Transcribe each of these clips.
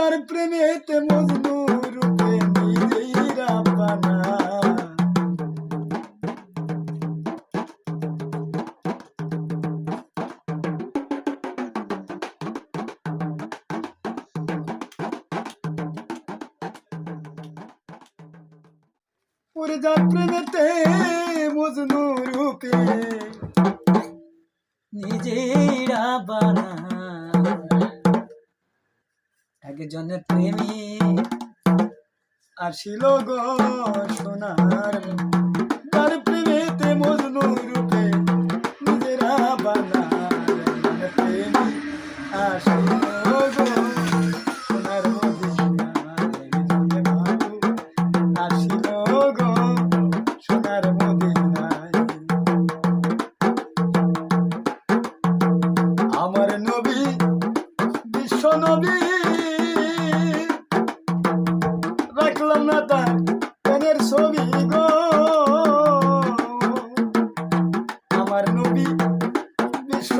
যার প্রেমেতে মজনু রূপে নিজেই রাব্বানা ওরে যার প্রেমেতে মজনু রূপে নিজেই একজনে প্রেমী। আসিল গো সোনার। যার প্রেমেতে মজনু রূপে বানা প্রেমী আমার নবী, বিশ্ব নবী গো। আমার নবী বিশ্ব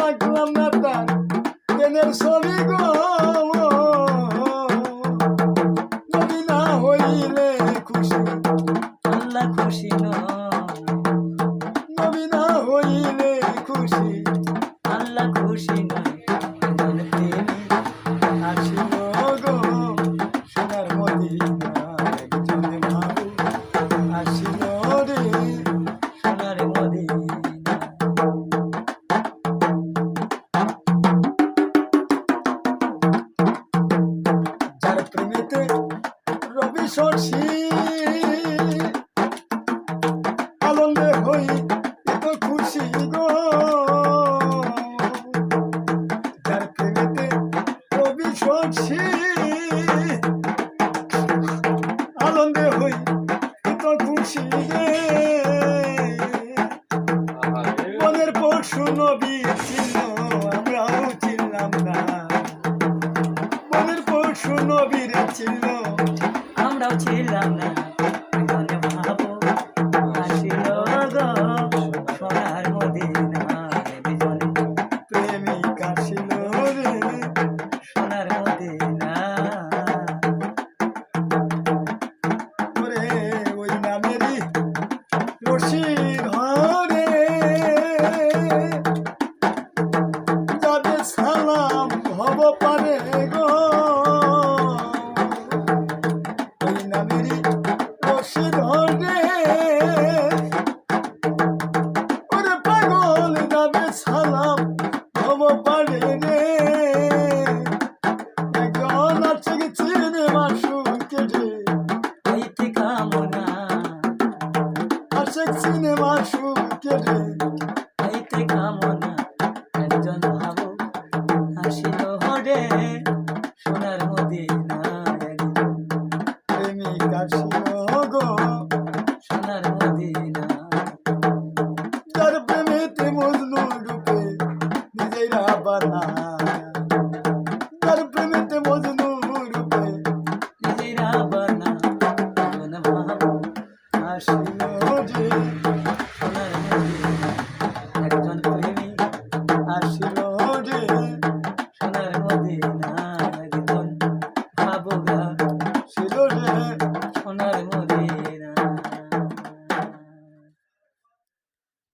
রাখলাম না তার। মদিনা যার প্রেমেতে রবি সরষি পশু নবী ছিল আমরাও ছিলাম না। পশু নবীর ছিল